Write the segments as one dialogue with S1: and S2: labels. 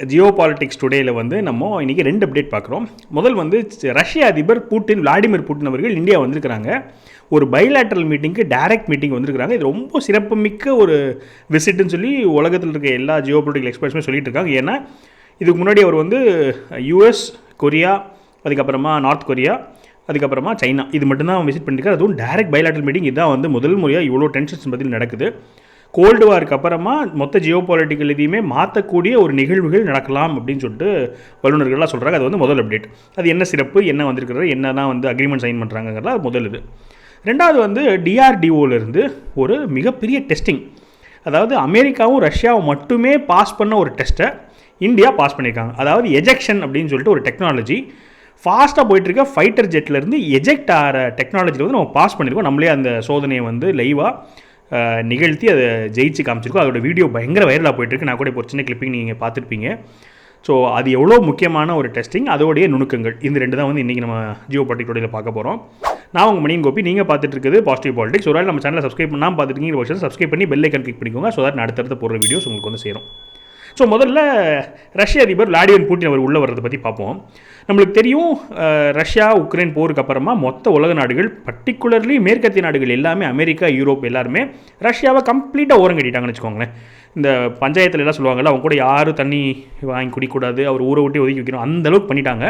S1: Jio politics டுடேயில் வந்து நம்ம இன்றைக்கி ரெண்டு அப்டேட் பார்க்குறோம். முதல் வந்து ரஷ்ய அதிபர் புட்டின் விளாடிமிர் புட்டின் அவர்கள் இந்தியா வந்திருக்கிறாங்க. ஒரு பைலேட்ரல் மீட்டிங்க்கு டைரக்ட் மீட்டிங் வந்திருக்கிறாங்க. இது ரொம்ப சிறப்புமிக்க ஒரு விசிட்டுன்னு சொல்லி உலகத்தில் இருக்க எல்லா ஜியோ பொலிட்டிக்கல் எக்ஸ்பர்ட்ஸுமே சொல்லிட்டு இருக்காங்க. ஏன்னா இதுக்கு முன்னாடி அவர் வந்து யூஎஸ் கொரியா அதுக்கப்புறமா நார்த் கொரியா அதுக்கப்புறமா சைனா இது மட்டும்தான் விசிட் பண்ணியிருக்காரு அதுவும் டைரக்ட் பைலேட்ரல் மீட்டிங் இதுதான் வந்து முதல் முறையாக இவ்வளோ டென்ஷன்ஸ் பற்றி நடக்குது. கோல்டு வார்க்கு அப்புறமா மொத்த ஜியோ பாலிட்டிக்கல் இதையுமே மாற்றக்கூடிய ஒரு நிகழ்வுகள் நடக்கலாம் அப்படின்னு சொல்லிட்டு வல்லுநர்கள்லாம் சொல்கிறாங்க அது வந்து முதல் அப்டேட் அது என்ன சிறப்பு என்ன வந்திருக்கிறது என்ன தான் வந்து அக்ரிமெண்ட் சைன் பண்ணுறாங்கிறதா முதல் இது. ரெண்டாவது வந்து டிஆர்டிஓலேருந்து ஒரு மிகப்பெரிய டெஸ்டிங் அதாவது அமெரிக்காவும் ரஷ்யாவும் மட்டுமே பாஸ் பண்ண ஒரு டெஸ்ட்டை இந்தியா பாஸ் பண்ணியிருக்காங்க. அதாவது எஜெக்ஷன் அப்படின்னு சொல்லிட்டு ஒரு டெக்னாலஜி ஃபாஸ்ட்டாக போயிட்டுருக்க ஃபைட்டர் ஜெட்லேருந்து எஜெக்ட் ஆகிற டெக்னாலஜியில் வந்து நம்ம பாஸ் பண்ணியிருக்கோம். நம்மளே அந்த சோதனையை வந்து லைவாக நிகழ்த்தி அதை ஜெயிச்சு காமிச்சிருக்கோம். அதோட வீடியோ பயங்கர வைரலாக போயிட்டுருக்கு. நான் கூட இப்போ ஒரு சின்ன கிளிப்பிங் நீங்கள் பார்த்துருப்பீங்க. ஸோ அது எவ்வளோ முக்கியமான ஒரு டெஸ்டிங் அதோடைய நுணுக்கங்கள். இந்த ரெண்டு தான் வந்து இன்றைக்கி நம்ம ஜியோ பாலிட்டிக் பார்க்க போகிறோம் நான் உங்கள் மணியும் கோப்பி நீங்கள் பார்த்துட்டு இருக்குது பாசிட்டிவ் பாலிட்டிக்ஸ் ஒரு வேளை நம்ம சேனலை சப்ஸ்கிரைப் பண்ணாமல் பார்த்துருக்கீங்க வருஷம் சப்ஸ்கிரைப் பண்ணி பெல்லைக்கன் கிளிக் பண்ணிக்கோங்க ஸோ தட் அடுத்தடுத்த போகிற போடுற வீடியோஸ் உங்களுக்கு வந்து சேரும். ஸோ முதல்ல ரஷ்ய அதிபர் விளாடிமிர் புட்டின் அவர் உள்ளே வர்றதை பற்றி பார்ப்போம். நம்மளுக்கு தெரியும் ரஷ்யா உக்ரைன் போருக்கு அப்புறமா மொத்த உலக நாடுகள் பர்டிகுலர்லி மேற்கத்திய நாடுகள் எல்லாமே அமெரிக்கா யூரோப் எல்லாருமே ரஷ்யாவை கம்ப்ளீட்டாக ஓரம் கட்டிட்டாங்கன்னு வச்சுக்கோங்களேன். இந்த பஞ்சாயத்தில் எல்லாம் சொல்லுவாங்கல்ல அவங்க கூட யாரும் தண்ணி வாங்கி குடிக்கூடாது அவர் ஊரை விட்டு ஒதுக்கி வைக்கணும் அந்தளவுக்கு பண்ணிட்டாங்க.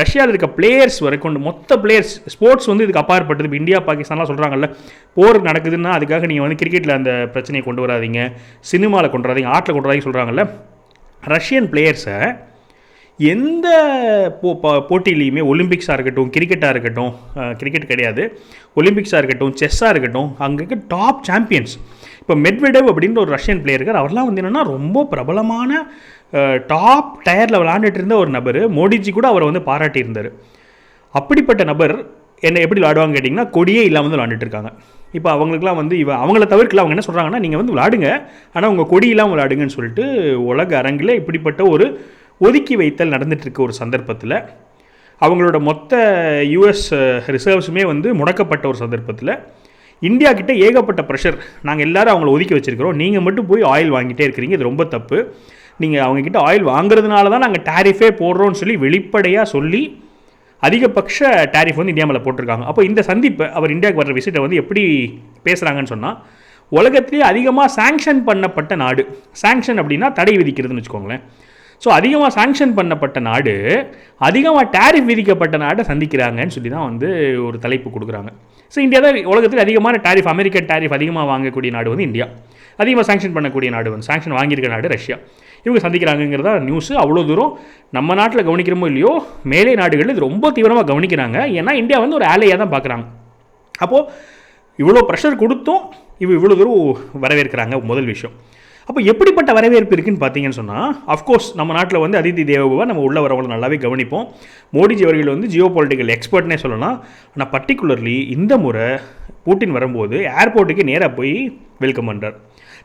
S1: ரஷ்யாவில் இருக்க பிளேயர்ஸ் வரைக்கும் மொத்த பிளேயர்ஸ் ஸ்போர்ட்ஸ் வந்து இதுக்கு அப்பாற்பட்டது. இப்போ இந்தியா பாகிஸ்தான்லாம் சொல்கிறாங்கல்ல போர் நடக்குதுன்னா அதுக்காக நீங்கள் வந்து கிரிக்கெட்டில் அந்த பிரச்சனையை கொண்டு வராதீங்க. சினிமாவில் கொண்டு வராதீங்க ஆட்டில் கொண்டு வராதிங்க சொல்கிறாங்கல்ல ரஷ்யன் பிளேயர்ஸை எந்த போ போட்டியிலையுமே ஒலிம்பிக்ஸாக இருக்கட்டும் கிரிக்கெட்டாக இருக்கட்டும் கிரிக்கெட் கிடையாது. ஒலிம்பிக்ஸாக இருக்கட்டும் செஸ்ஸாக இருக்கட்டும் அங்கே இருக்க டாப் சாம்பியன்ஸ் இப்போ மெட்வெடவ் அப்படின்ற ஒரு ரஷ்யன் பிளேயர் இருக்கார். அவர்லாம் வந்து என்னென்னா ரொம்ப பிரபலமான டாப் டயரில் விளாண்டுட்டு இருந்த ஒரு நபர் மோடிஜி கூட அவரை வந்து பாராட்டியிருந்தார் அப்படிப்பட்ட நபர் என்ன எப்படி விளாடுவாங்க கேட்டிங்கன்னா கொடியே இல்லாமல் வந்து விளாண்டுட்டு இருக்காங்க. இப்போ அவங்களுக்குலாம் வந்து இவ அவங்கள தவிர்க்கல அவங்க என்ன சொல்கிறாங்கன்னா நீங்கள் வந்து விளாடுங்க ஆனால் உங்கள் கொடி இல்லாமல் விளாடுங்கன்னு சொல்லிட்டு உலக அரங்கில் இப்படிப்பட்ட ஒரு ஒதுக்கி வைத்தல் நடந்துகிட்ருக்க ஒரு சந்தர்ப்பத்தில் அவங்களோட மொத்த யூஎஸ் ரிசர்வ்ஸுமே வந்து முடக்கப்பட்ட ஒரு சந்தர்ப்பத்தில் இந்தியா கிட்டே ஏகப்பட்ட ப்ரெஷர் நாங்கள் எல்லோரும் அவங்கள ஒதுக்கி வச்சுருக்கிறோம். நீங்கள் மட்டும் போய் ஆயில் வாங்கிட்டே இருக்கிறீங்க. இது ரொம்ப தப்பு. நீங்கள் அவங்கக்கிட்ட ஆயில் வாங்குறதுனால தான் நாங்கள் டேரிஃபே போடுறோம்னு சொல்லி வெளிப்படையாக சொல்லி அதிகபட்ச டேரிஃப் வந்து இந்தியா மேலே போட்டிருக்காங்க. அப்போ இந்த சந்திப்பு அவர் இந்தியாவுக்கு வர்ற விசிட்டை வந்து எப்படி பேசுகிறாங்கன்னு சொன்னால் உலகத்திலேயே அதிகமாக சாங்ஷன் பண்ணப்பட்ட நாடு சாங்ஷன் அப்படின்னா தடை விதிக்கிறதுன்னு வச்சுக்கோங்களேன். ஸோ அதிகமாக சாங்ஷன் பண்ணப்பட்ட நாடு அதிகமாக டேரிஃப் விதிக்கப்பட்ட நாட்டை சந்திக்கிறாங்கன்னு சொல்லி தான் வந்து ஒரு தலைப்பு கொடுக்குறாங்க. ஸோ இந்தியா தான் உலகத்தில் அதிகமான டேரிஃப் அமெரிக்கன் டேரிஃப் அதிகமாக வாங்கக்கூடிய நாடு வந்து இந்தியா. அதிகமாக சாங்ஷன் பண்ணக்கூடிய நாடு வந்து சாங்ஷன் வாங்கியிருக்க நாடு ரஷ்யா. இவங்க சந்திக்கிறாங்கங்கிறதா நியூஸு அவ்வளோ தூரம் நம்ம நாட்டில் கவனிக்கிறோமோ இல்லையோ மேலே நாடுகள் இது ரொம்ப தீவிரமாக கவனிக்கிறாங்க. ஏன்னா இந்தியா வந்து ஒரு ஆலையாக தான் பார்க்குறாங்க அப்போது இவ்வளோ ப்ரெஷர் கொடுத்தும் இவ இவ்வளோ தூரம் வரவேற்கிறாங்க முதல் விஷயம். அப்போ எப்படிப்பட்ட வரவேற்பு இருக்குன்னு பார்த்தீங்கன்னு சொன்னால் அஃப்கோர்ஸ் நம்ம நாட்டில் வந்து அதிதி தேவபவா நம்ம உள்ள வரவங்களை நல்லாவே கவனிப்போம். மோடிஜி அவர்கள் வந்து ஜியோ பொலிட்டிக்கல் எக்ஸ்பர்ட்னே சொல்லலாம். ஆனால் பர்டிகுலர்லி இந்த முறை பூட்டின் வரும்போது ஏர்போர்ட்டுக்கு நேராக போய் வெல்கம் பண்ணுறார்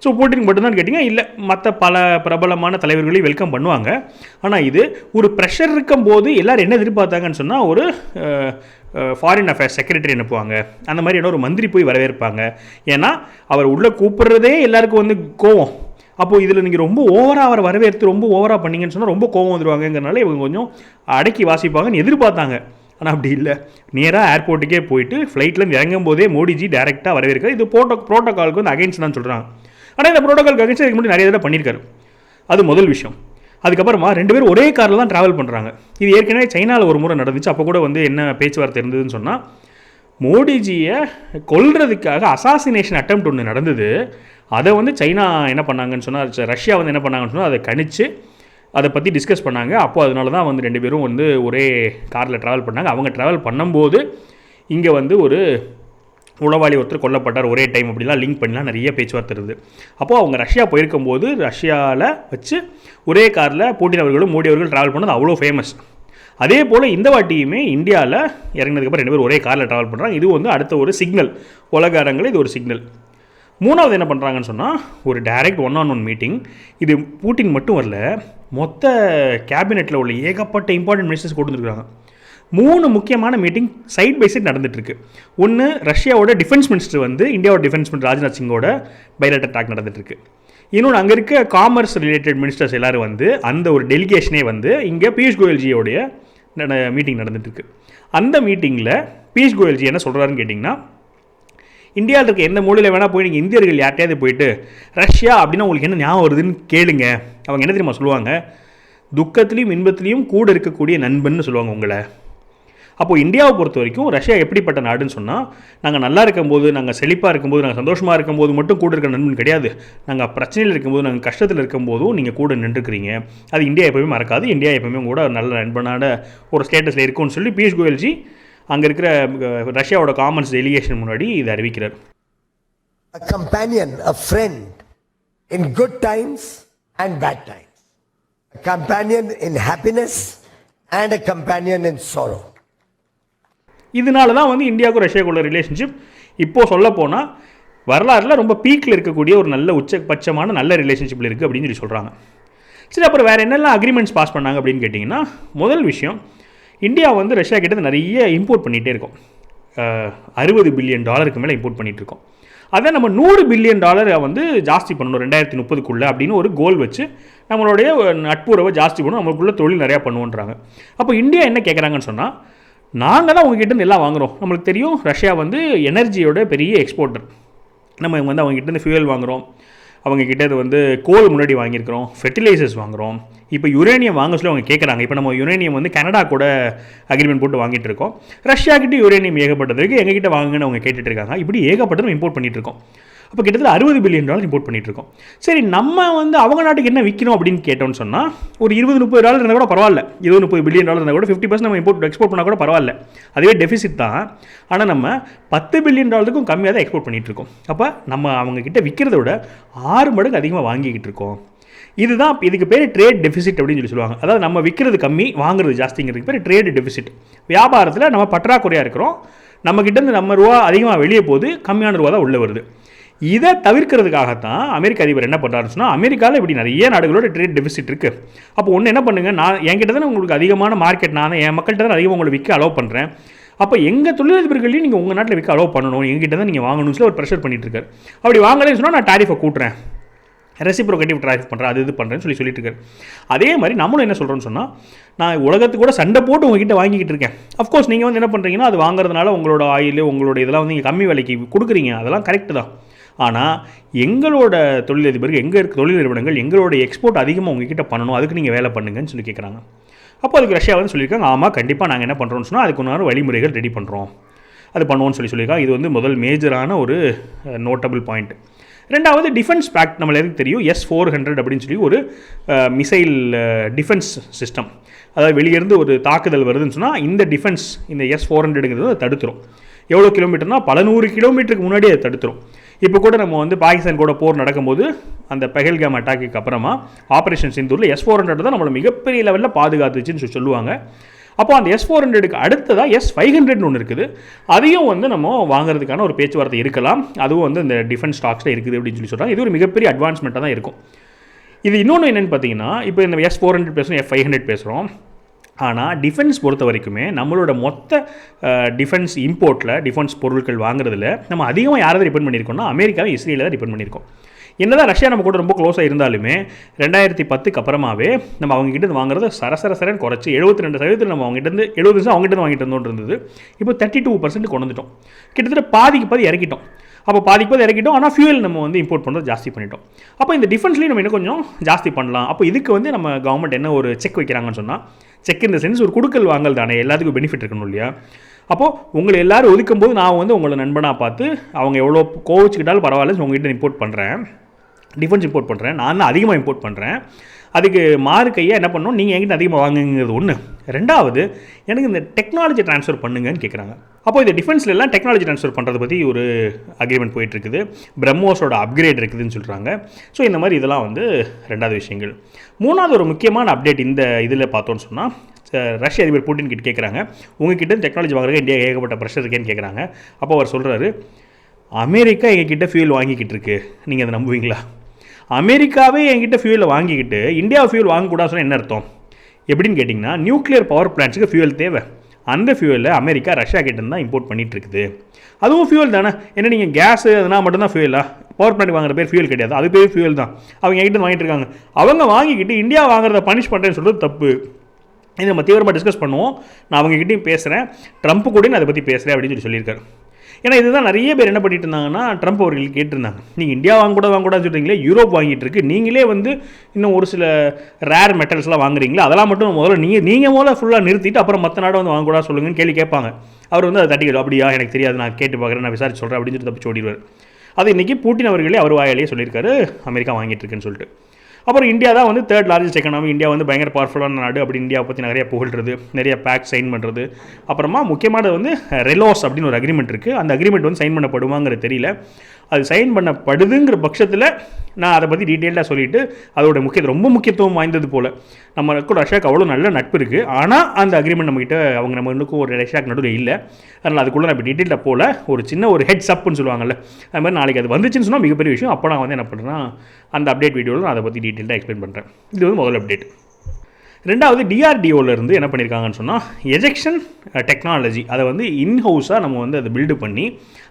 S1: ஸோ புட்டின் மட்டும்தான் கேட்டிங்க. இல்லை மற்ற பல பிரபலமான தலைவர்களையும் வெல்கம் பண்ணுவாங்க. ஆனால் இது ஒரு ப்ரெஷர் இருக்கும்போது எல்லோரும் என்ன எதிர்பார்த்தாங்கன்னு சொன்னால் ஒரு ஃபாரின் அஃபேர்ஸ் செக்ரட்டரி அனுப்புவாங்க. அந்த மாதிரி என்ன ஒரு மந்திரி போய் வரவேற்பாங்க. ஏன்னா அவர் உள்ளே கூப்பிட்றதே எல்லாருக்கும் வந்து கோவம். அப்போது இதில் நீங்கள் ரொம்ப ஓவராக அவரை வரவேற்று ரொம்ப ஓவராக பண்ணீங்கன்னு சொன்னால் ரொம்ப கோவம் வந்துடுவாங்கங்கிறனால இவங்க கொஞ்சம் அடக்கி வாசிப்பாங்கன்னு எதிர்பார்த்தாங்க. ஆனால் அப்படி இல்லை. நேராக ஏர்போர்ட்டுக்கே போயிட்டு ஃப்ளைட்டில் இறங்கும் போதே மோடிஜி டேரெக்டாக வரவேற்கிறார் இது போட்டோ ப்ரோட்டோகாலுக்கு வந்து அகைன்ஸ்ட் தான் சொல்கிறாங்க ஆனால் இந்த ப்ரோட்டோகால் அகைன்ஸ்ட் இதுக்கு முன்னாடி நிறைய தடவை பண்ணியிருக்காரு. அது முதல் விஷயம். அதுக்கப்புறமா ரெண்டு பேரும் ஒரே காரில் தான் ட்ராவல் பண்ணுறாங்க இது ஏற்கனவே சைனாவில் ஒரு முறை நடந்துச்சு. அப்போ கூட வந்து என்ன பேச்சுவார்த்தை இருந்ததுன்னு சொன்னால் மோடிஜியை கொல்றதுக்காக அசாசினேஷன் அட்டம் ஒன்று நடந்தது. அதை வந்து சைனா என்ன பண்ணாங்கன்னு சொன்னால் ரஷ்யா வந்து என்ன பண்ணாங்கன்னு சொன்னால் அதை கணிச்சு அதை பற்றி டிஸ்கஸ் பண்ணாங்க. அப்போது அதனால தான் வந்து ரெண்டு பேரும் வந்து ஒரே காரில் ட்ராவல் பண்ணாங்க. அவங்க ட்ராவல் பண்ணும்போது இங்கே வந்து ஒரு உளவாளி ஒருத்தர் கொல்லப்பட்டார் ஒரே டைம் அப்படிலாம் லிங்க் பண்ணலாம் நிறைய பேச்சுவார்த்தை இருக்குது அப்போது அவங்க ரஷ்யா போயிருக்கும்போது ரஷ்யாவில் வச்சு ஒரே காரில் போட்டின் அவர்களும் மோடி அவர்கள் ட்ராவல் பண்ணது அவ்வளோ ஃபேமஸ் அதே போல் இந்த வாட்டியுமே இந்தியாவில் இறங்கினதுக்கப்புறம் ரெண்டு பேரும் ஒரே காரில் ட்ராவல் பண்ணுறாங்க இது வந்து அடுத்த ஒரு சிக்னல் உலக அரங்கில் இது ஒரு சிக்னல் மூணாவது என்ன பண்ணுறாங்கன்னு சொன்னால் ஒரு direct one on one meeting இது பூட்டின் மட்டும் வரல மொத்த கேபினெட்டில் உள்ள ஏகப்பட்ட இம்பார்ட்டன்ட் மினிஸ்டர்ஸ் கொண்டு வந்துருக்காங்க மூணு முக்கியமான மீட்டிங் சைட் பை சைட் நடந்துட்டுருக்கு. ஒன்று ரஷ்யாவோட டிஃபென்ஸ் மினிஸ்டர் வந்து இந்தியாவோட டிஃபென்ஸ் மினிஸ்டர் ராஜ்நாத் சிங்கோட பைலட் அட்டாக் நடந்துட்டுருக்கு. இன்னொன்று அங்கே இருக்க காமர்ஸ் ரிலேட்டட் மினிஸ்டர்ஸ் எல்லோரும் வந்து அந்த ஒரு டெலிகேஷனே வந்து இங்கே பியூஷ் கோயல்ஜியோடைய மீட்டிங் நடந்துட்டுருக்கு. அந்த மீட்டிங்கில் பியூஷ் கோயல்ஜி என்ன சொல்கிறாருன்னு கேட்டிங்கன்னா இந்தியாவில் இருக்க எந்த மூலையில் வேணால் போய் நீங்கள் இந்தியர்கள் யார்ட்டையாவது போயிட்டு ரஷ்யா அப்படின்னா உங்களுக்கு என்ன ஞாபகம் வருதுன்னு கேளுங்க. அவங்க என்ன தெரியுமா சொல்லுவாங்க? துக்கத்துலேயும் இன்பத்துலேயும் கூட இருக்கக்கூடிய நண்பன் சொல்லுவாங்க உங்களை. அப்போது இந்தியாவை பொறுத்த வரைக்கும் ரஷ்யா எப்படிப்பட்ட நாடுன்னு சொன்னால் நாங்கள் நல்லா இருக்கும்போது நாங்கள் செழிப்பாக இருக்கும்போது நாங்கள் சந்தோஷமாக இருக்கும்போது மட்டும் கூட இருக்க நண்பன் கிடையாது. நாங்கள் பிரச்சனையில் இருக்கும்போது நாங்கள் கஷ்டத்தில் இருக்கும்போதும் நீங்கள் கூட நின்றுக்கிறீங்க. அது இந்தியா எப்பவுமே மறக்காது. இந்தியா எப்பவுமே கூட நல்ல நண்பனான ஒரு ஸ்டேட்டஸில் இருக்கும்னு சொல்லி பியூஷ் கோயல்ஜி அங்கே இருக்கிற ரஷ்யாவோட காமன்ஸ் டெலிகேஷன் முன்னாடி இதை அறிவிக்கிறார்.
S2: A companion, a friend in good times and bad times, a companion in happiness and a companion in sorrow.
S1: இதனால தான் வந்து இந்தியாவுக்கும் ரஷ்யாவுக்குள்ள ரிலேஷன்ஷிப் இப்போது சொல்ல போனால் வரலாறில் ரொம்ப பீக்கில் இருக்கக்கூடிய ஒரு நல்ல உச்சபட்சமான நல்ல ரிலேஷன்ஷிப்பில் இருக்குது அப்படின்னு சொல்லி சொல்கிறாங்க சரி அப்புறம் வேறு என்னெல்லாம் அக்ரிமெண்ட்ஸ் பாஸ் பண்ணாங்க அப்படின்னு கேட்டிங்கன்னா முதல் விஷயம் இந்தியா வந்து ரஷ்யா கிட்ட நிறைய இம்போர்ட் பண்ணிகிட்டே இருக்கும். அறுபது பில்லியன் டாலருக்கு மேலே இம்போர்ட் பண்ணிகிட்டு இருக்கோம். அதை நம்ம நூறு பில்லியன் டாலரை வந்து ஜாஸ்தி பண்ணணும் ரெண்டாயிரத்தி முப்பதுக்குள்ளே அப்படின்னு ஒரு கோல் வச்சு நம்மளுடைய நட்புறவை ஜாஸ்தி பண்ணணும் நம்மளுக்குள்ள தொழில் நிறையா பண்ணுவோன்றாங்க. அப்போ இந்தியா என்ன கேட்குறாங்கன்னு சொன்னால் நாங்கள் தான் உங்ககிட்ட எல்லாம் வாங்குகிறோம் நம்மளுக்கு தெரியும் ரஷ்யா வந்து எனர்ஜியோட பெரிய எக்ஸ்போர்ட்டர் நம்ம வந்து அவங்ககிட்ட ஃபியூயல் வாங்குகிறோம் அவங்கக்கிட்ட இது வந்து கோல் முன்னாடி வாங்கியிருக்கிறோம் ஃபெர்டிலைசர்ஸ் வாங்குகிறோம் இப்போ யுரேனியம் வாங்க சொல்லி அவங்க கேட்குறாங்க இப்போ நம்ம யுரேனியம் வந்து கனடா கூட அக்ரிமெண்ட் போட்டு வாங்கிட்டு இருக்கோம். ரஷ்யாக்கிட்ட யுரேனியம் ஏகப்பட்டது ஏகப்பட்டதுக்கு எங்ககிட்ட வாங்குன்னு அவங்க கேட்டுட்ருக்காங்க இப்படி ஏகப்பட்டதும் இம்போர்ட் பண்ணிகிட்டு இருக்கோம். அப்போ கிட்டத்தட்ட அறுபது பில்லியன் டாலர் இம்போர்ட் பண்ணிட்டு இருக்கோம் சரி நம்ம வந்து அவங்க நாட்டுக்கு என்ன விற்கணும் அப்படின்னு கேட்டோம்னு சொன்னால் ஒரு இருபது முப்பது டாலர் இருந்தால் கூட பரவாயில்ல. இருபது முப்பது பில்லியன் டாலர் இருந்தால் கூட ஃபிஃப்டி பர்சன்ட் நம்ம இம்போர்ட் எக்ஸ்போர்ட் பண்ணால் கூட பரவாயில்ல. அதுவே டெஃபிசிட் தான். ஆனால் நம்ம பத்து பில்லியன் டாலருக்கும் கம்மியாக தான் எக்ஸ்போர்ட் பண்ணிகிட்டு இருக்கோம் அப்போ நம்ம அவங்க கிட்ட விற்கிறத விட ஆறு மடங்கு அதிகமாக வாங்கிக்கிட்டு இருக்கோம். இதுதான் இதுக்கு பேர் ட்ரேட் டெபிசிட் அப்படின்னு சொல்லி சொல்லுவாங்க. அதாவது நம்ம விற்கிறது கம்மி வாங்குறது ஜாஸ்திங்கிறதுக்கு பேர் ட்ரேட் டெபிசிட் வியாபாரத்தில் நம்ம பற்றாக்குறையாக இருக்கிறோம். நம்மக்கிட்டேருந்து நம்ம ரூபா அதிகமாக வெளியே போகுது கம்மியான ரூபா தான் உள்ளே வருது. இதை தவிர்க்கிறதுக்காகத்தான் அமெரிக்க அதிபர் என்ன பண்ணுறாருன்னு சொன்னால் அமெரிக்காவில் இப்படி நிறைய நாடுகளோட ட்ரேட் டெபிசிட் இருக்குது அப்போ ஒன்று என்ன பண்ணுங்கள் நான் என்கிட்ட தானே உங்களுக்கு அதிகமான மார்க்கெட் நான் தான் என் மக்கள்கிட்ட தான் அதிகமாக உங்களை விற்க அலோவ் பண்ணுறேன் அப்போ எங்கள் தொழிலதிபர்களையும் நீங்கள் உங்கள் நாட்டில் விற்க அலோவ் பண்ணணும் எங்ககிட்ட தான் நீங்கள் வாங்கணும்னு சொல்லி ஒரு ப்ரெஷர் பண்ணிட்டு இருக்காரு. அப்படி வாங்கலைன்னு சொன்னால் நான் டாரிஃபை கூட்டுறேன். ரெசிப்ரோகேட்டிவ் ட்ராஃபிக் பண்ணுறேன் அது இது பண்ணுறேன்னு சொல்லி சொல்லிட்டு இருக்காரு. அதே மாதிரி நம்மளும் என்ன சொல்கிறோன்னு சொன்னால் நான் உலகத்துக்கு கூட சண்டை போட்டு உங்ககிட்ட வாங்கிக்கிட்டு இருக்கேன். அஃப்கோர்ஸ் நீங்கள் வந்து என்ன பண்ணுறீங்கன்னா அது வாங்குறதுனால உங்களோட ஆயில் உங்களோட இதெல்லாம் வந்து நீங்கள் கம்மி விலைக்கு கொடுக்குறீங்க. அதெல்லாம் கரெக்டு தான். ஆனால் எங்களோட தொழிலதிபர்கள் எங்கே இருக்க தொழில் நிறுவனங்கள் எங்களோட எக்ஸ்போர்ட் அதிகமாக உங்ககிட்ட பண்ணணும் அதுக்கு நீங்கள் வேலை பண்ணுங்கன்னு சொல்லி கேட்குறாங்க அப்போ அதுக்கு ரஷ்யா வந்து சொல்லியிருக்காங்க ஆமாம் கண்டிப்பாக நாங்கள் என்ன பண்ணுறோம்னு சொன்னால் அதுக்கு ஒன்றான வழிமுறைகள் ரெடி பண்ணுறோம் அது பண்ணுவோம்னு சொல்லி சொல்லியிருக்காங்க. இது வந்து முதல் மேஜரான ஒரு நோட்டபிள் பாயிண்ட் ரெண்டாவது டிஃபென்ஸ் பேக்ட் நம்மள எதுக்கு தெரியும். எஸ் ஃபோர் ஹண்ட்ரட் அப்படின்னு சொல்லி ஒரு மிசைல் டிஃபென்ஸ் சிஸ்டம் அதாவது வெளியிருந்து ஒரு தாக்குதல் வருதுன்னு சொன்னால் இந்த டிஃபென்ஸ் இந்த எஸ் ஃபோர் ஹண்ட்ரடுங்கிறது அதை தடுத்துரும். எவ்வளோ கிலோமீட்டர்னால் பல நூறு கிலோமீட்டருக்கு முன்னாடி அதை தடுத்துரும். இப்போ கூட நம்ம வந்து பாகிஸ்தான் கூட போர் நடக்கும்போது அந்த பெஹல்காம் அட்டாக்கு அப்புறமா ஆப்ரேஷன் சிந்தூரில் எஸ் ஃபோர் ஹண்ட்ரட் தான் நம்மளை மிகப்பெரிய லெவலில் பாதுகாத்துச்சுன்னு சொல்லி சொல்லுவாங்க. அப்போ அந்த எஸ் ஃபோர் ஹண்ட்ரடுக்கு அடுத்ததாக எஸ் ஃபைவ் ஹண்ட்ரட்னு ஒன்று இருக்குது. அதையும் வந்து நம்ம வாங்குறதுக்கான ஒரு பேச்சுவார்த்தை இருக்கலாம். அதுவும் வந்து இந்த டிஃபென்ஸ் ஸ்டாக்ஸில் இருக்குது அப்படின்னு சொல்லி சொல்கிறாங்க இது ஒரு மிகப்பெரிய அட்வான்ஸ்மெண்ட்டாக தான் இருக்கும். இது இன்னொன்று என்னென்னு பார்த்தீங்கன்னா இப்போ இந்த எஸ் ஃபோர் ஹண்ட்ரட் பேசுகிறோம் எஃப் ஃபைவ் ஹண்ட்ரட் பேசுகிறோம் ஆனால் டிஃபென்ஸ் பொறுத்த வரைக்குமே நம்மளோட மொத்த டிஃபென்ஸ் இம்போர்ட்டில் டிஃபென்ஸ் பொருட்கள் வாங்குறதுல நம்ம அதிகமாக யாரை டிபெண்ட் பண்ணியிருக்கோம்னா அமெரிக்காவை இஸ்ரேலில் தான் டிபெண்ட் பண்ணியிருக்கோம். என்னதான் ரஷ்யா நம்ம கூட ரொம்ப க்ளோஸாக இருந்தாலுமே ரெண்டாயிரத்தி பத்துக்கு அப்புறமாவே நம்ம அவங்ககிட்ட வாங்குறத சரசர குறைச்சி எழுபத்தி ரெண்டு சதவீதத்தில் நம்ம அவங்ககிட்ட இருந்து எழுபது வருஷம் அவங்ககிட்ட வாங்கிட்டு இருந்தோம் இருந்தது இப்போ தேர்ட்டி டூ பர்சன்ட் கொண்டு வந்துட்டோம். கிட்டத்தட்ட பாதிக்கு பாதி இறக்கிட்டோம். அப்போ பாதிக்கு பாதி இறக்கிட்டோம். ஆனால் ஃபியூல் நம்ம வந்து இம்போர்ட் பண்ணுறது ஜாஸ்தி பண்ணிட்டோம். அப்போ இந்த டிஃபென்ஸ்லேயும் நம்ம இன்னும் கொஞ்சம் ஜாஸ்தி பண்ணலாம். அப்போ இதுக்கு வந்து நம்ம கவர்மெண்ட் என்ன ஒரு செக் வைக்கிறாங்கன்னு சொன்னால் செக் இந்த சென்ஸ் ஒரு கொடுக்கல் வாங்கல் தானே. எல்லாத்துக்கும் பெனிஃபிட் இருக்கணும் இல்லையா? அப்போது உங்களை எல்லோரும் ஒதுக்கும் போது நான் வந்து உங்களை நண்பனாக பார்த்து அவங்க எவ்வளோ கோவிச்சுக்கிட்டாலும் பரவாயில்ல உங்ககிட்ட இம்போர்ட் பண்ணுறேன் டிஃபென்ஸ் இம்போர்ட் பண்ணுறேன் நான் தான் அதிகமாக இம்போர்ட் பண்ணுறேன் அதுக்கு மாறு என்ன பண்ணணும்? நீங்கள் எங்கிட்ட அதிகமாக வாங்குங்கிறது ஒன்று ரெண்டாவது எனக்கு இந்த டெக்னாலஜி ட்ரான்ஸ்ஃபர் பண்ணுங்கன்னு கேட்குறாங்க அப்போ இந்த டிஃபென்ஸ்லலாம் டெக்னாலஜி ட்ரான்ஸ்ஃபர் பண்ணுறதை பற்றி ஒரு அக்ரிமெண்ட் போயிட்டுருக்குது. பிரம்மோஸோட அப்கிரேட் இருக்குதுன்னு சொல்கிறாங்க ஸோ இந்த மாதிரி இதெல்லாம் வந்து ரெண்டாவது விஷயங்கள். மூணாவது ஒரு முக்கியமான அப்டேட் இந்த இதில் பார்த்தோன்னு சொன்னால் ரஷ்ய அதிபர் புட்டின் கிட்ட கேட்குறாங்க உங்ககிட்ட டெக்னாலஜி வாங்குறதுக்கு இந்தியா ஏகப்பட்ட ப்ரெஷர் இருக்கேன்னு கேட்குறாங்க அப்போ அவர் சொல்கிறாரு அமெரிக்கா எங்ககிட்ட ஃபியூல் வாங்கிக்கிட்டு இருக்கு. நீங்கள் அதை நம்புவீங்களா? அமெரிக்காவே என்கிட்ட ஃபியூலை வாங்கிக்கிட்டு இந்தியா ஃபியூல் வாங்கக்கூடாது சொன்னால் என்ன அர்த்தம்? எப்படின்னு கேட்டிங்கன்னா நியூக்ளியர் பவர் பிளான்ட்ஸுக்கு ஃபியூல் தேவை. அந்த ஃபியூலை அமெரிக்கா ரஷ்யா கிட்ட தான் இம்போர்ட் பண்ணிகிட்டு இருக்குது. அதுவும் ஃபியூல் தானே. என்ன நீங்கள் கேஸு அதனால் மட்டும்தான் ஃபியூலா பவர் பிளான்ட் வாங்குற பேர் ஃபியூல் கிடையாது. அது பேர் ஃபியூல் தான். அவங்க எங்கிட்ட வாங்கிட்டு இருக்காங்க. அவங்க வாங்கிக்கிட்டு இந்தியா வாங்குறத பனிஷ் பண்ணுறேன்னு சொல்கிறது தப்பு. இது நம்ம தீவிரமாக டிஸ்கஸ் பண்ணுவோம். நான் அவங்ககிட்டயும் பேசுகிறேன் ட்ரம்ப் கூட நான் அதை பற்றி பேசுகிறேன் அப்படின்னு சொல்லி சொல்லியிருக்காரு. ஏன்னா இதுதான் நிறைய பேர் என்ன பண்ணிட்டு இருந்தாங்கன்னா ட்ரம்ப் அவர்கள் கேட்டிருந்தாங்க. நீங்கள் இந்தியா வாங்க கூட வாங்க கூடாதுன்னு சொல்கிறீங்களே யூரோப் வாங்கிட்டு இருக்கு. நீங்களே வந்து இன்னும் ஒரு சில ரேர் மெட்டல்ஸ்லாம் வாங்குறீங்களா அதெல்லாம் மட்டும் முதல்ல நீங்கள் நீங்கள் முதல்ல ஃபுல்லாக நிறுத்திட்டு அப்புறம் மற்ற நாடு வந்து வாங்கக்கூடாது சொல்லுங்கன்னு கேள்வி கேட்பாங்க. அவர் வந்து அதை தட்டிக்கிடும் அப்படியா? எனக்கு தெரியாது நான் கேட்டு பார்க்குறேன் நான் விசாரிச்சு சொல்கிறேன் அப்படின்னு சொல்லி தப்பிச்சு ஓடிடுவார். அது இன்றைக்கி பூட்டின் அவர்களே அவர் வாயாலேயே சொல்லியிருக்காரு அமெரிக்கா வாங்கிட்டு இருக்குன்னு சொல்லிட்டு. அப்புறம் இந்தியா தான் வந்து தேர்ட் லார்ஜஸ்ட் எக்கனாமி இந்தியா வந்து பயங்கர பவர்ஃபுல்லான நாடு. அப்படி இந்தியா பற்றி நிறைய புகழ்றது நிறைய பேக் சைன் பண்ணுறது அப்புறமா முக்கியமானது வந்து ரெலோஸ் அப்படின்னு ஒரு அக்ரிமெண்ட் இருக்குது அந்த அக்ரிமெண்ட் வந்து சைன் பண்ணப்படுவாங்கிறது தெரியல. அது சைன் பண்ணப்படுதுங்கிற பட்சத்தில் நான் அதை பற்றி டீட்டெயிலாக சொல்லிவிட்டு அதோட முக்கிய ரொம்ப முக்கியத்துவம் வாய்ந்தது போல். நம்மளுக்கும் ரஷ்யாவுக்கு அவ்வளோ நல்ல நட்பு இருக்குது ஆனால் அந்த அக்ரிமெண்ட் நம்மகிட்ட அவங்க நம்ம இன்னும் ஒரு ரஷ்யாவுக்கு நடுவில் இல்லை. அதனால் அதுக்குள்ளே நான் இப்போ டீட்டெயிலாக போல் ஒரு சின்ன ஒரு ஹெட்ஸ் அப்னு சொல்லுவாங்கல்ல அது மாதிரி நாளைக்கு அது வந்துச்சுன்னு சொன்னால் மிகப்பெரிய விஷயம். அப்போ நான் வந்து என்ன பண்ணுறேன்னா அந்த அப்டேட் வீடியோவில் நான் அதை பற்றி டீட்டெயில் டீட்டெயிலாக எக்ஸ்பிளைன் பண்ணுறேன் இது வந்து முதல் அப்டேட் ரெண்டாவது டிஆர்டிஓலேருந்து என்ன பண்ணியிருக்காங்கன்னு சொன்னால் எஜெக்ஷன் டெக்னாலஜி அதை வந்து இன்ஹவுஸாக நம்ம வந்து அதை பில்டு பண்ணி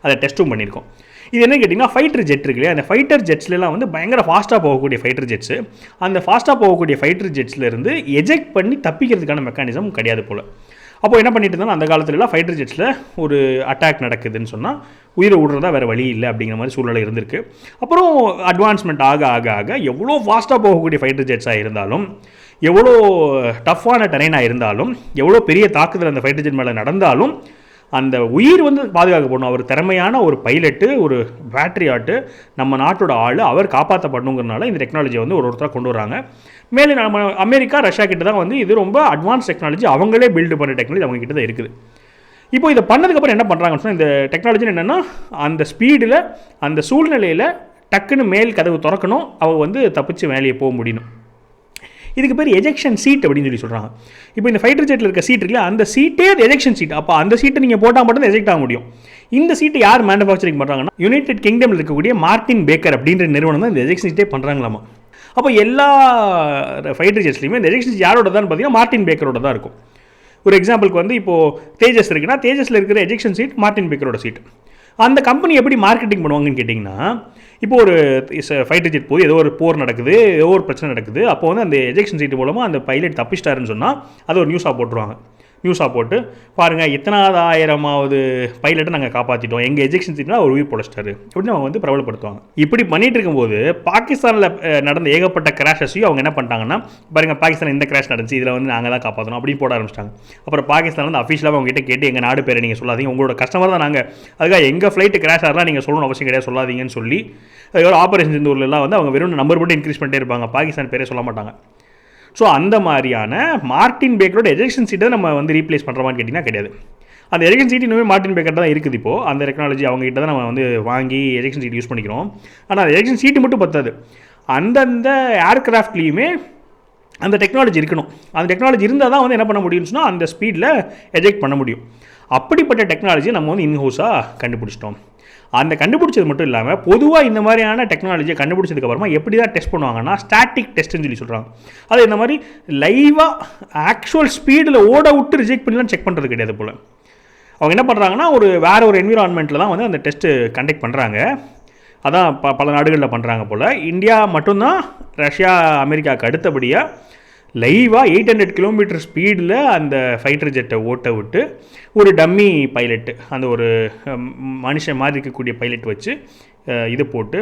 S1: அதை டெஸ்ட்டும் பண்ணியிருக்கோம் இது என்ன கேட்டிங்கன்னா ஃபைட்டர் ஜெட் இருக்கு இல்லையா? அந்த ஃபைட்டர் ஜெட்ஸ்லாம் வந்து பயங்கர ஃபாஸ்ட்டாக போகக்கூடிய ஃபைட்டர் ஜெட்ஸு அந்த ஃபாஸ்ட்டாக போகக்கூடிய ஃபைட்டர் ஜெட்ஸ்லேருந்து எஜெக்ட் பண்ணி தப்பிக்கிறதுக்கான மெக்கானிசம் கிடையாது போல். அப்போ என்ன பண்ணிட்டு இருந்தாலும் அந்த காலத்துலலாம் ஃபைட்டர் ஜெட்ஸில் ஒரு அட்டாக் நடக்குதுன்னு சொன்னால் உயிரை விடுறதா வேறு வழி இல்லை அப்படிங்கிற மாதிரி சூழ்நிலை இருந்திருக்கு. அப்புறம் அட்வான்ஸ்மெண்ட் ஆக ஆக ஆக எவ்வளோ ஃபாஸ்ட்டாக போகக்கூடிய ஃபைட்டர் ஜெட்ஸாக இருந்தாலும் எவ்வளோ டஃப்பான டெரைனாக இருந்தாலும் எவ்வளோ பெரிய தாக்குதல் அந்த ஃபைட்டர் ஜெட் மேலே நடந்தாலும் அந்த உயிர் வந்து பாதுகாக்கப்படணும். அவர் திறமையான ஒரு பைலட்டு ஒரு பேட்ரி ஆட்டு நம்ம நாட்டோட ஆள் அவர் காப்பாற்றப்படணுங்கிறனால இந்த டெக்னாலஜியை வந்து ஒரு ஒருத்தராக கொண்டு வராங்க. மேலே நம்ம அமெரிக்கா ரஷ்யா கிட்ட தான் வந்து இது ரொம்ப அட்வான்ஸ் டெக்னாலஜி அவங்களே பில்டு பண்ண டெக்னாலஜி அவங்க கிட்ட தான் இருக்குது. இப்போ இதை பண்ணதுக்கப்புறம் என்ன பண்ணுறாங்கன்னு சொன்னால் இந்த டெக்னாலஜின்னு என்னென்னா அந்த ஸ்பீடில் அந்த சூழ்நிலையில் டக்குன்னு மேல் கதவு திறக்கணும் அவங்க வந்து தப்பிச்சு வேலையை போக முடியணும். இதுக்கு பேர் எஜெக்ஷன் சீட் அப்படின்னு சொல்லி சொல்கிறாங்க இப்போ இந்த ஃபைட்டர் ஜெட்டில் இருக்க சீட் இருக்குல்ல அந்த சீட்டே எஜெக்ஷன் சீட் அப்போ அந்த சீட்டை நீங்கள் போட்டால் மட்டும் எஜெக்ட் ஆக முடியும். இந்த சீட்டை யார் மேனுஃபேக்சரிங் பண்ணுறாங்கன்னா யுனைடெட் கிங்டமில் இருக்கக்கூடிய மார்டின் பேக்கர் அப்படின்ற நிறுவனம் தான் இந்த எஜெக்ஷன் சீட்டே பண்ணுறாங்களாமா அப்போ எல்லா ஃபைட்டர் ஜெட்ஸ்லையுமே இந்த எஜெக்ஷன் யாரோட தான் பார்த்தீங்கன்னா மார்டின் பேக்கரோட தான் இருக்கும். ஒரு எக்ஸாம்பிளுக்கு வந்து இப்போது தேஜஸ் இருக்குன்னா தேஜஸில் இருக்கிற எஜெக்ஷன் சீட் மார்டின் பேக்கரோட சீட் அந்த கம்பெனி எப்படி மார்க்கெட்டிங் பண்ணுவாங்கன்னு கேட்டிங்கன்னா இப்போ ஒரு ஃபைட்டர் ஜெட் போய் ஏதோ ஒரு போர் நடக்குது ஏதோ ஒரு பிரச்சனை நடக்குது அப்போ வந்து அந்த எஜெக்ஷன் சீட் மூலமாக அந்த பைலட் தப்பிச்சிட்டாருன்னு சொன்னால் அது ஒரு நியூஸாக போட்டுருவாங்க. நியூஸாக போட்டு பாருங்கள் இத்தனாவது ஆயிரமாவது பைலட்டை நாங்கள் காப்பாற்றிட்டோம் எங்கள் எஜெக்ஷன் சீட்னா ஒரு உயிர் பொழைச்சிட்டாரு. அப்படின்னு அவங்க வந்து பிரபலப்படுத்துவாங்க. இப்படி பண்ணிட்டு இருக்கும்போது பாகிஸ்தானில் நடந்த ஏகப்பட்ட கிராஷஸையும் அவங்க என்ன பண்ணிட்டாங்கன்னா பாருங்க பாகிஸ்தான் இந்த கிராஷ் நடந்துச்சு இதில் வந்து நாங்கள் தான் காப்பாற்றணும் அப்படின்னு போட ஆரம்பிச்சிட்டாங்க. அப்புறம் பாகிஸ்தான் வந்து அஃபிஷியலாக அவங்க கிட்ட கேட்டு எங்கள் நாடு பேரை நீங்கள் சொல்லாதீங்க உங்களோட கஸ்டமர் தான் நாங்கள் அதுக்காக எங்கள் ஃப்ளைட்டு கிராஷ் ஆகலாம் நீங்கள் சொல்லணும் அவசியம் கிடையாது சொல்லாதீங்கன்னு சொல்லி அதுக்கப்புறம் ஆப்ரேஷன் சிந்தூர்லாம் வந்து அவங்க வெறும் நம்பர் மட்டும் இன்க்ரீஸ் பண்ணிட்டே இருப்பாங்க. பாகிஸ்தான் பேரே சொல்ல மாட்டாங்க. ஸோ அந்த மாதிரியான மார்டின் பேக்கரோட எஜெக்ஷன் சீட்டை நம்ம வந்து ரீப்ளேஸ் பண்ணுறோமான்னு கேட்டிங்கன்னா கிடையாது. அந்த எஜெக்ஷன் சீட் இன்னுமே மார்டின் பேக்கர் தான் இருக்குது இப்போது அந்த டெக்னாலஜி அவங்ககிட்ட தான் நம்ம வந்து வாங்கி எஜெக்ஷன் சீட் யூஸ் பண்ணிக்கிறோம். ஆனால் அந்த எஜெக்ஷன் சீட்டு மட்டும் பத்தாது. அந்தந்த ஏர்க்ராஃப்ட்லேயுமே அந்த டெக்னாலஜி இருக்கணும். அந்த டெக்னாலஜி இருந்தால் தான் வந்து என்ன பண்ண முடியும்னு சொன்னால் அந்த ஸ்பீடில் எஜெக்ட் பண்ண முடியும். அப்படிப்பட்ட டெக்னாலஜியை நம்ம வந்து இன்ஹவுஸாக கண்டுபிடிச்சிட்டோம். அந்த கண்டுபிடிச்சது மட்டும் இல்லாமல் பொதுவாக இந்த மாதிரியான டெக்னாலஜியை கண்டுபிடிச்சதுக்கப்புறமா எப்படி தான் டெஸ்ட் பண்ணுவாங்கன்னா ஸ்டாட்டிக் டெஸ்ட்டுன்னு சொல்லி சொல்கிறாங்க அது இந்த மாதிரி லைவாக ஆக்சுவல் ஸ்பீடில் ஓட விட்டு ரிஜெக்ட் பண்ணலாம் செக் பண்ணுறது கிடையாது போல். அவங்க என்ன பண்ணுறாங்கன்னா ஒரு வேற ஒரு என்விரான்மெண்ட்டில் தான் வந்து அந்த டெஸ்ட்டு கண்டக்ட் பண்ணுறாங்க அதான் ப பல நாடுகளில் பண்ணுறாங்க போல். இந்தியா மட்டும்தான் ரஷ்யா அமெரிக்காவுக்கு அடுத்தபடியாக லைவாக எயிட் ஹண்ட்ரட் கிலோமீட்டர் ஸ்பீடில் அந்த ஃபைட்டர் ஜெட்டை ஓட்ட விட்டு ஒரு டம்மி பைலட்டு அந்த ஒரு மனுஷன் மாதிரி இருக்கக்கூடிய பைலட் வச்சு இது போட்டு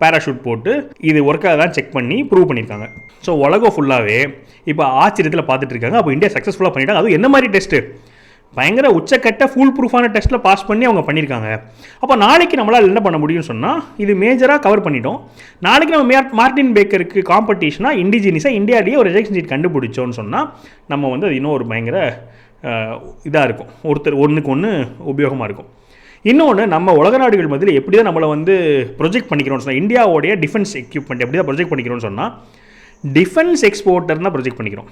S1: பேராஷூட் போட்டு இது ஒர்க்காக தான் செக் பண்ணி ப்ரூவ் பண்ணியிருக்காங்க ஸோ உலகம் ஃபுல்லாகவே இப்போ ஆச்சரியத்தில் பார்த்துட்டு இருக்காங்க. அப்போ இந்தியா சக்ஸஸ்ஃபுல்லாக பண்ணிட்டாங்க. அதுவும் என்ன மாதிரி டெஸ்ட்டு பயங்கர உச்சக்கட்ட ஃபுல் ப்ரூஃபான டெஸ்ட்டில் பாஸ் பண்ணி அவங்க பண்ணியிருக்காங்க அப்போ நாளைக்கு நம்மளால் என்ன பண்ண முடியும்னு சொன்னால் இது மேஜராக கவர் பண்ணிட்டோம். நாளைக்கு நம்ம மார்டின் பேக்கருக்கு காம்படிஷனாக இண்டிஜினிஸாக இந்தியாவிலேயே ஒரு ரிஜெக்ஷன் சீட் கண்டுபிடிச்சோன்னு சொன்னால் நம்ம வந்து அது இன்னும் ஒரு பயங்கர இதாக இருக்கும். ஒருத்தர் ஒன்றுக்கு ஒன்று உபயோகமாக இருக்கும். இன்னொன்று நம்ம உலக நாடுகள் மத்தியில் எப்படி தான் நம்மளை வந்து ப்ரொஜெக்ட் பண்ணிக்கிறோம்னு சொன்னால் இந்தியாவோடைய டிஃபென்ஸ் எக்யூப்மெண்ட் எப்படி தான் ப்ரொஜெக்ட் பண்ணிக்கிறோம்னு சொன்னால் டிஃபென்ஸ் எக்ஸ்போர்ட்டர்னால் ப்ரொஜெக்ட் பண்ணிக்கிறோம்.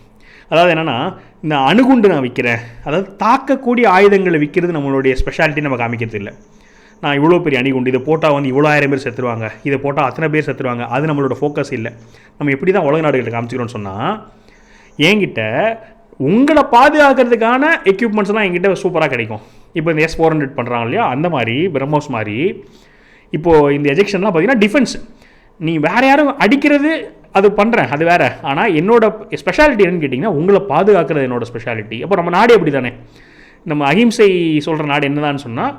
S1: அதாவது என்னென்னா இந்த அணுகுண்டு நான் விற்கிறேன் அதாவது தாக்கக்கூடிய ஆயுதங்களை விற்கிறது நம்மளுடைய ஸ்பெஷாலிட்டி நம்ம காமிக்கிறது இல்லை நான் இவ்வளோ பெரிய அணிகுண்டு இதை போட்டால் வந்து இவ்வளோ ஆயிரம் பேர் செத்துருவாங்க. இதை போட்டால் அத்தனை பேர் செத்துருவாங்க. அது நம்மளோட ஃபோக்கஸ் இல்லை. நம்ம எப்படி தான் உலக நாடுகளை காமிச்சிக்கிறோம்னு சொன்னால் என்கிட்ட உங்களை பாதுகாக்கிறதுக்கான எக்யூப்மெண்ட்ஸ்லாம் என்கிட்ட சூப்பராக கிடைக்கும். இப்போ இந்த எஸ் ஃபோர் ஹண்ட்ரட் பண்ணுறாங்க இல்லையா? அந்த மாதிரி பிரம்மோஸ் மாதிரி. இப்போது இந்த எஜெக்ஷன்லாம் பார்த்தீங்கன்னா டிஃபென்ஸ் நீ வேறு யாரும் அடிக்கிறது அது பண்ணுறேன் அது வேறு. ஆனால் என்னோட ஸ்பெஷாலிட்டி என்னன்னு கேட்டிங்கன்னா உங்களை பாதுகாக்கிறது என்னோட ஸ்பெஷாலிட்டி அப்போ நம்ம நாடே எப்படி தானே நம்ம அகிம்சை சொல்கிற நாடு என்னதான்னு சொன்னால்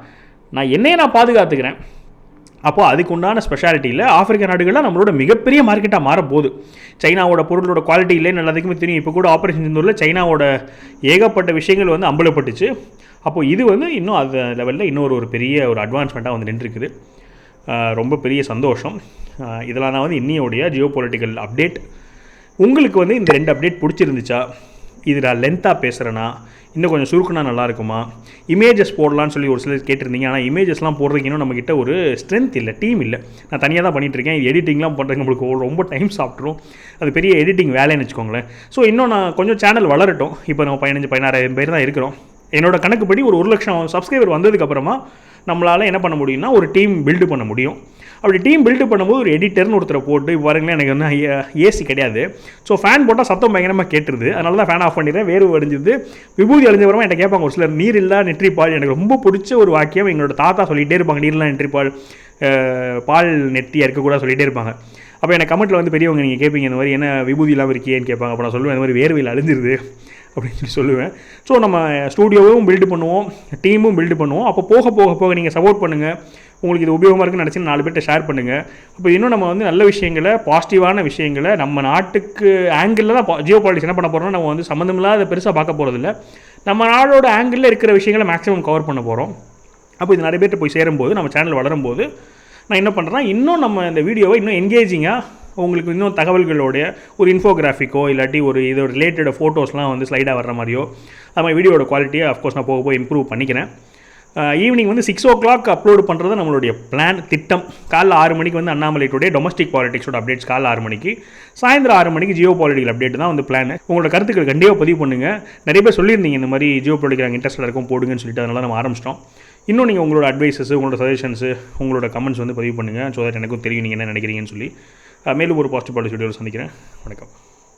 S1: நான் என்னையே நான் பாதுகாத்துக்கிறேன். அப்போ அதுக்கு உண்டான ஸ்பெஷாலிட்டியில் ஆப்பிரிக்க நாடுகளில் நம்மளோட மிகப்பெரிய மார்க்கெட்டாக மாறப்போகுது. சைனாவோட பொருளோட குவாலிட்டி இல்லை நல்லதுக்குமே தெரியும். இப்போ கூட ஆப்ரேஷன் சிந்தூரில் சைனாவோட ஏகப்பட்ட விஷயங்கள் வந்து அம்பலப்பட்டுச்சு. அப்போது இது வந்து இன்னும் அந்த லெவலில் இன்னொரு ஒரு பெரிய ஒரு அட்வான்ஸ்மெண்ட்டாக வந்து நின்றுருக்குது. ரொம்ப பெரிய சந்தோஷம். இதெல்லாம் தான் வந்து இன்னியோடைய ஜியோ பொலிட்டிக்கல் அப்டேட் உங்களுக்கு வந்து இந்த ரெண்டு அப்டேட் பிடிச்சிருந்துச்சா? இது நான் லென்த்தாக பேசுகிறேன்னா இன்னும் கொஞ்சம் சுருக்குனா நல்லா இருக்குமா? இமேஜஸ் போடலான்னு சொல்லி ஒரு சிலர் கேட்டிருந்தீங்க. ஆனால் இமேஜஸ்லாம் போடுறதுக்கு நம்மக்கிட்ட ஒரு ஸ்ட்ரென்த் இல்லை டீம் இல்லை. நான் தனியாக தான் பண்ணிகிட்ருக்கேன் இருக்கேன். இது எடிட்டிங்லாம் பண்ணுறதுக்கு நம்மளுக்கு ரொம்ப டைம் சாப்பிட்ரும் அது பெரிய எடிட்டிங் வேலைன்னு வச்சுக்கோங்களேன். ஸோ இன்னும் நான் கொஞ்சம் சேனல் வளரட்டும். இப்போ நம்ம பதினஞ்சு பதினாறாயிரம் பேர் தான் இருக்கிறோம். என்னோடய கணக்குப்படி ஒரு ஒரு லட்சம் சப்ஸ்கிரைபர் வந்ததுக்கப்புறமா நம்மளால் என்ன பண்ண முடியும்னா ஒரு டீம் பில்டு பண்ண முடியும். அப்படி டீம் பில்டு பண்ணும்போது ஒரு எடிட்டர்னு ஒருத்தரை போட்டு பாருங்களேன் எனக்கு வந்து ஏசி கிடையாது. ஸோ ஃபேன் போட்டால் சத்தம் பயங்கரமாக கேட்டுருது. அதனால தான் ஃபேன் ஆஃப் பண்ணிடுறேன். வேர்வு அடைஞ்சது. விபூதி அடைஞ்சவரமா என்கிட்ட கேட்பாங்க ஒரு சிலர் நீர் இல்லா நெற்றிப்பால் எனக்கு ரொம்ப பிடிச்ச ஒரு வாக்கியம். எங்களோட தாத்தா சொல்லிகிட்டே இருப்பாங்க நீர் இல்லா நெற்றிப்பால் பால். நெற்றியாக இருக்கக்கூடாது சொல்லிகிட்டே இருப்பாங்க. அப்போ எனக்கு கமெண்ட்டில் வந்து பெரியவங்க நீங்கள் கேட்பீங்க இந்த மாதிரி என்ன விபூதி இல்லாமல் இருக்கியேன்னு கேட்பாங்க. அப்போ நான் சொல்லுவேன் இந்த மாதிரி வேர்வையில் அழிஞ்சிருது. அப்படின்னு சொல்லி சொல்லுவேன். ஸோ நம்ம ஸ்டூடியோவும் பில்டு பண்ணுவோம் டீமும் பில்டு பண்ணுவோம். அப்போ போக போக போக நீங்கள் சப்போர்ட் பண்ணுங்கள் உங்களுக்கு இது உபயோகமாக இருக்குன்னு நினச்சி நாலு பேர்ட்ட ஷேர் பண்ணுங்கள் அப்போ இன்னும் நம்ம வந்து நல்ல விஷயங்களை பாசிட்டிவான விஷயங்களை நம்ம நாட்டுக்கு ஆங்கிளில் தான் ஜியோ பாலிட்டிக்ஸ் என்ன பண்ண போகிறோம்னா நம்ம வந்து சம்மந்தமில்லாத பெருசாக பார்க்க போகிறதில்ல நம்ம நாடோட ஆங்கிளில் இருக்கிற விஷயங்களை மேக்ஸிமம் கவர் பண்ண போகிறோம் அப்போ இது நிறைய பேர்ட்ட போய் சேரும்போது நம்ம சேனல் வளரும்போது நான் என்ன பண்ணுறேன்னா இன்னும் நம்ம இந்த வீடியோவை இன்னும் என்கேஜிங்காக உங்களுக்கு இன்னும் தகவல்களோடைய ஒரு இன்ஃபோகிராஃபிக்கோ இல்லாட்டி ஒரு இதோட ரிலேட்டட் ஃபோட்டோஸ்லாம் வந்து ஸ்லைடாக வர்ற மாதிரியோ அது மாதிரி வீடியோட குவாலிட்டியை அஃப்கோர்ஸ் நான் போக போக இம்ப்ரூவ் பண்ணிக்கிறேன். ஈவினிங் வந்து சிக்ஸ் ஓ கிளாக் அப்லோடு பண்ணுறது நம்மளுடைய பிளான் திட்டம். காலைல ஆறு மணிக்கு வந்து அண்ணாமலை டொமஸ்டிக் பாலிடிக்ஸோட அப்டேட்ஸ் காலைல ஆறு மணிக்கு. சாயந்தரம் ஆறு மணிக்கு ஜியோ பாலிட்டிக்கல் அப்டேட் தான் வந்து பிளான் உங்களோட கருத்துக்கள் கண்டிப்பாக பதிவு பண்ணுங்கள் நிறைய பேர் சொல்லியிருந்தீங்க இந்த மாதிரி ஜியோ பாலிட்டிக்கல் இன்ட்ரெஸ்ட்டில் இருக்கும் போடுங்கன்னு சொல்லிட்டு அதனால நம்ம ஆரம்பிச்சிட்டோம். இன்னும் நீங்கள் உங்களோட அட்வைஸஸ் உங்களோட சஜஷன்ஸு உங்களோட கமெண்ட்ஸ் வந்து பதிவு பண்ணுங்கள் ஸோ தட் எனக்கும் தெரியும் நீங்கள் என்ன நினைக்கிறீங்கன்னு சொல்லி. மேலும் ஒரு பாசிட்டிவ் பாலிசி வீடியோவில் சந்திக்கிறேன். வணக்கம்.